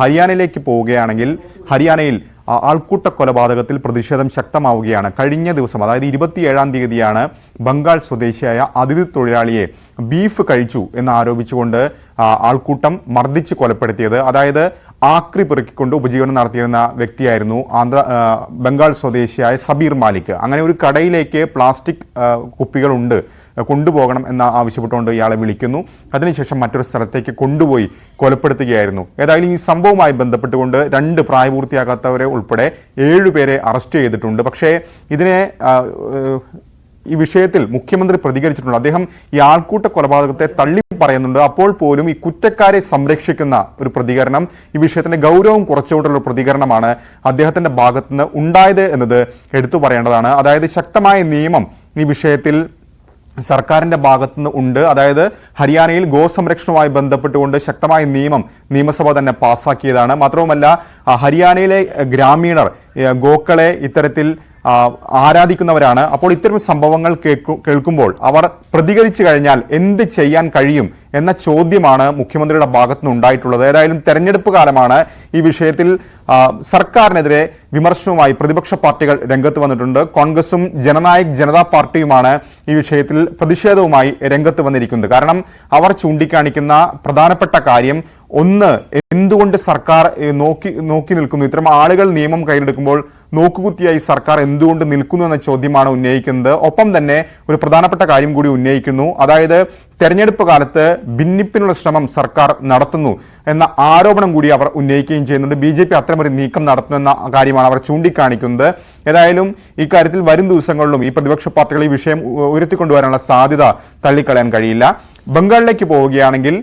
ഹരിയാനയിലേക്ക് പോവുകയാണെങ്കിൽ ഹരിയാനയിൽ ആൾക്കൂട്ട കൊലപാതകത്തിൽ പ്രതിഷേധം ശക്തമാവുകയാണ്. കഴിഞ്ഞ ദിവസം അതായത് ഇരുപത്തിയേഴാം തീയതിയാണ് ബംഗാൾ സ്വദേശിയായ അതിഥി തൊഴിലാളിയെ ബീഫ് കഴിച്ചു എന്ന് ആരോപിച്ചുകൊണ്ട് ആൾക്കൂട്ടം മർദ്ദിച്ച് കൊലപ്പെടുത്തിയത്. അതായത് ആക്രി പെറുക്കിക്കൊണ്ട് ഉപജീവനം നടത്തിയിരുന്ന വ്യക്തിയായിരുന്നു ആന്ധ്ര ബംഗാൾ സ്വദേശിയായ സബീർ മാലിക്. അങ്ങനെ ഒരു കടയിലേക്ക് പ്ലാസ്റ്റിക് കുപ്പികളുണ്ട് കൊണ്ടുപോകണം എന്ന് ആവശ്യപ്പെട്ടുകൊണ്ട് ഇയാളെ വിളിക്കുന്നു. അതിനുശേഷം മറ്റൊരു സ്ഥലത്തേക്ക് കൊണ്ടുപോയി കൊലപ്പെടുത്തുകയായിരുന്നു. ഏതായാലും ഈ സംഭവവുമായി ബന്ധപ്പെട്ടുകൊണ്ട് രണ്ട് പ്രായപൂർത്തിയാകാത്തവരെ ഉൾപ്പെടെ ഏഴുപേരെ അറസ്റ്റ് ചെയ്തിട്ടുണ്ട്. പക്ഷേ ഇതിനെ ഈ വിഷയത്തിൽ മുഖ്യമന്ത്രി പ്രതികരിച്ചിട്ടുണ്ട്. അദ്ദേഹം ഈ ആൾക്കൂട്ട കൊലപാതകത്തെ തള്ളി പറയുന്നുണ്ട് അപ്പോൾ പോലും ഈ കുറ്റക്കാരെ സംരക്ഷിക്കുന്ന ഒരു പ്രതികരണം ഈ വിഷയത്തിന്റെ ഗൗരവം കുറച്ചുകൊണ്ടുള്ള പ്രതികരണമാണ് അദ്ദേഹത്തിന്റെ ഭാഗത്തുനിന്ന് ഉണ്ടായത് എന്നത് എടുത്തു പറയേണ്ടതാണ്. അതായത് ശക്തമായ നിയമം ഈ വിഷയത്തിൽ സർക്കാരിന്റെ ഭാഗത്തുനിന്ന് ഉണ്ട്. അതായത് ഹരിയാനയിൽ ഗോ ഗോസംരക്ഷണവുമായി ബന്ധപ്പെട്ടുകൊണ്ട് ശക്തമായ നിയമം നിയമസഭ തന്നെ പാസ്സാക്കിയതാണ് മാത്രവുമല്ല ഹരിയാനയിലെ ഗ്രാമീണർ ഗോക്കളെ ഇത്തരത്തിൽ ആരാധിക്കുന്നവരാണ്. അപ്പോൾ ഇത്തരം സംഭവങ്ങൾ കേൾക്കുമ്പോൾ അവർ പ്രതികരിച്ചു കഴിഞ്ഞാൽ എന്ത് ചെയ്യാൻ കഴിയും എന്ന ചോദ്യമാണ് മുഖ്യമന്ത്രിയുടെ ഭാഗത്തുനിന്ന് ഉണ്ടായിട്ടുള്ളത്. ഏതായാലും തെരഞ്ഞെടുപ്പ് കാലമാണ് ഈ വിഷയത്തിൽ സർക്കാരിനെതിരെ വിമർശനവുമായി പ്രതിപക്ഷ പാർട്ടികൾ രംഗത്ത് വന്നിട്ടുണ്ട്. കോൺഗ്രസും ജനനായക് ജനതാ പാർട്ടിയുമാണ് ഈ വിഷയത്തിൽ പ്രതിഷേധവുമായി രംഗത്ത് വന്നിരിക്കുന്നത്. കാരണം അവർ ചൂണ്ടിക്കാണിക്കുന്ന പ്രധാനപ്പെട്ട കാര്യം ഒന്ന് എന്തുകൊണ്ട് സർക്കാർ നോക്കി നോക്കി നിൽക്കുന്നു? ഇത്തരം ആളുകൾ നിയമം കയ്യിലെടുക്കുമ്പോൾ നോക്കുകുത്തിയായി സർക്കാർ എന്തുകൊണ്ട് നിൽക്കുന്നു എന്ന ചോദ്യമാണ് ഉന്നയിക്കുന്നത്. ഒപ്പം തന്നെ ഒരു പ്രധാനപ്പെട്ട കാര്യം കൂടി ഉന്നയിക്കുന്നു. അതായത് തെരഞ്ഞെടുപ്പ് കാലത്ത് ഭിന്നിപ്പിനുള്ള ശ്രമം സർക്കാർ നടത്തുന്നു എന്ന ആരോപണം കൂടി അവർ ഉന്നയിക്കുകയും ചെയ്യുന്നുണ്ട്. ബി ജെ പി അത്തരമൊരു നീക്കം നടത്തുമെന്ന കാര്യമാണ് അവർ ചൂണ്ടിക്കാണിക്കുന്നത്. ഏതായാലും ഇക്കാര്യത്തിൽ വരും ദിവസങ്ങളിലും ഈ പ്രതിപക്ഷ പാർട്ടികൾ ഈ വിഷയം ഉയർത്തിക്കൊണ്ടുവരാനുള്ള സാധ്യത തള്ളിക്കളയാൻ കഴിയില്ല. ബംഗാളിലേക്ക് പോവുകയാണെങ്കിൽ